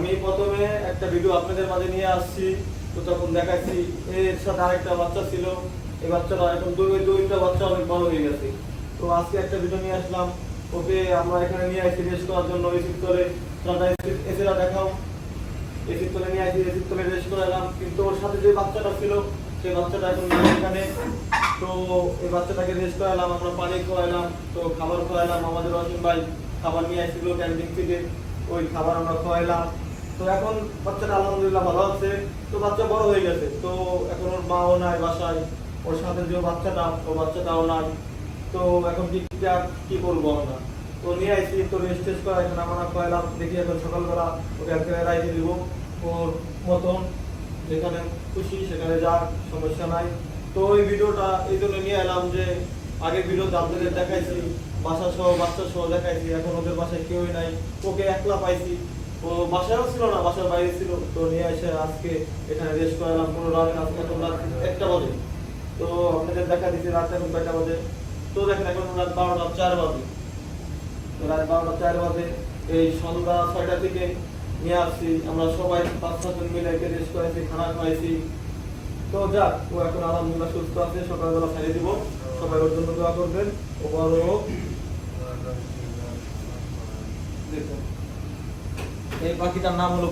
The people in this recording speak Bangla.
আমি প্রথমে একটা ভিডিও আপনাদের মাঝে নিয়ে আসছি, তো তখন দেখাচ্ছি এর সাথে আরেকটা বাচ্চা ছিল, এই বাচ্চাটা এখন দুই দুইটা বাচ্চা অনেক বড় হয়ে গেছে। তো আজকে একটা ভিডিও নিয়ে আসলাম, ওকে আমরা এখানে নিয়ে আসছি রেস্ট করার জন্য রিসিভ করে এসেরা দেখাও। এসির তলে নিয়ে আসি এসির তলে রেস্ট করে এলাম। কিন্তু ওর সাথে যে বাচ্চাটা ছিল, সেই বাচ্চাটা এখন এখানে। তো এই বাচ্চাটাকে রেস্ট করালাম, আমরা পানি খাওয়াইলাম তো খাবার খাওয়াইলাম আমাদের অসীম ভাই খাবার নিয়ে আসছিল ক্যান্টিন থেকে, ওই খাবার আমরা খাওয়াইলাম তো এখন বাচ্চাটা আলহামদুলিল্লাহ ভালো আছে। তো বাচ্চা বড় হয়ে গেছে। তো এখন ওর মাও নাই বাসায়। ওর সাথে যে বাচ্চাটা ও বাচ্চাটাও নাই। তো এখন কি কি করব আমরা? তো নিয়ে আসি তো রেস্ট টেস্ট করা এখানে আমরা খাওয়াইলাম দেখি এখন সকালবেলা ওকে এক জায়গায় রাইতে দিব। ওর মতন যেখানে খুশি সেখানে যাক, সমস্যা নাই। তো ওই ভিডিওটা এই জন্য নিয়ে এলাম যে আগের ভিডিওতে আপনাদের দেখাইছি। বাসা সহ বাচ্চা সহ দেখাইছি। এখন ওদের বাসায় কেউই নাই। ওকে একলা পাইছি। ও বাসায়ও ছিল না, বাসার বাইরে ছিল। তো নিয়ে এসে আজকে এখানে রেস্ট করালাম। কোনো রাত আজকে এখন রাত একটা বাজে। তো আপনাদের দেখা দিচ্ছি, রাত এখন কয়টা বাজে? তো দেখেন, এখন রাত বারোটা, চার বাজে। তো রাত বারোটা, চার বাজে। এই সন্ধ্যা ছয়টা থেকে নিয়ে আসছি। আমরা সবাই পাঁচ ছজন মিলে একে রেস্ট করেছি খানা খাওয়াইছি। তো যাক, ও এখন আলহামদুলিল্লাহ সুস্থ আছে। সকালবেলা ছেড়ে দিব। সবাই ওর জন্য দোয়া করবেন। ও বড় দেখুন। এই পাখিটার নাম হলো